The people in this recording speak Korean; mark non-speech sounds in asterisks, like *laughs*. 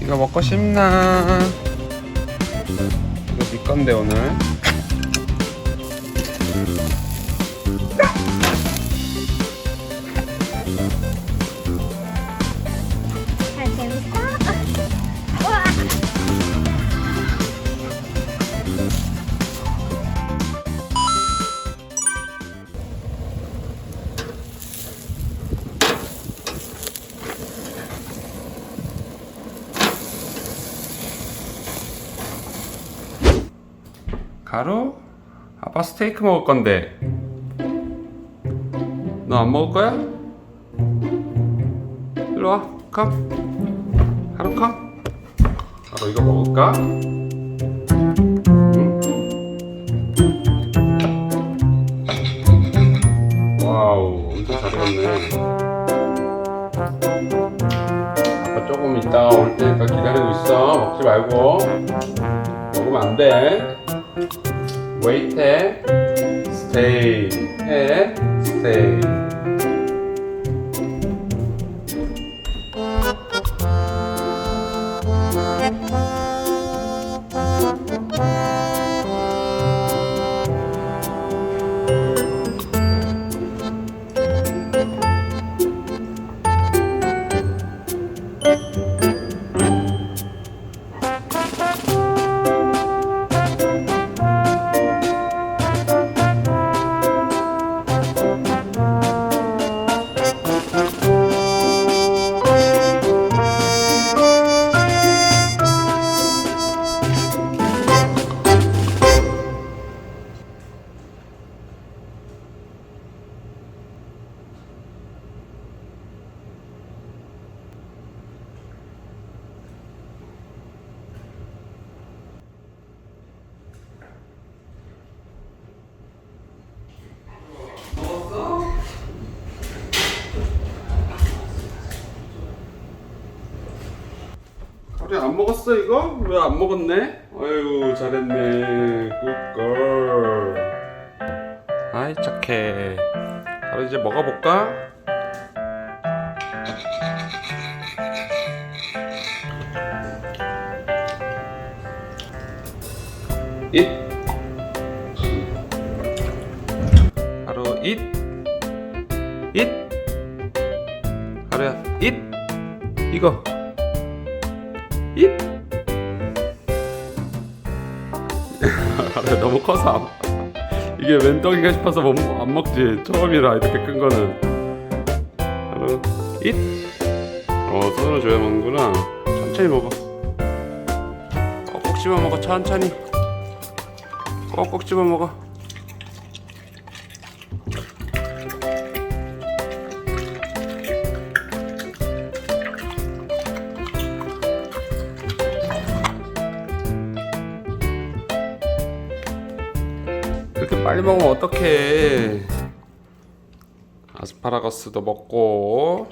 이거 먹고 싶나? 이거 네 건데 오늘. 우와. 가루? 아빠 스테이크 먹을 건데. 너 안 먹을 거야? 일로 와. 컴. 가루 컴. 가루 이거 먹을까? 응? 와우, 엄청 잘 익었네. 아빠 조금 이따 올 테니까 기다리고 있어. 먹지 말고. 먹으면 안 돼. Wait there, stay 해, stay. 우리 안 먹었어 이거? 왜 안 먹었네? 아유 잘했네 굿걸 아이 착해 바로 이제 먹어볼까? 잇 바로 잇 잇. 하루야 잇 이거 *laughs* 너무 커서 안- 이게 웬 떡인가 싶어서 못, 먹- 안 먹지. 처음이라 이렇게 큰 거는. 잇. 어, 손으로 줘야 먹는구나. 천천히 먹어. 꼭꼭 씹어 먹어 천천히. 꼭꼭 씹어 먹어 빨리 먹으면 어떡해. 아스파라거스도 먹고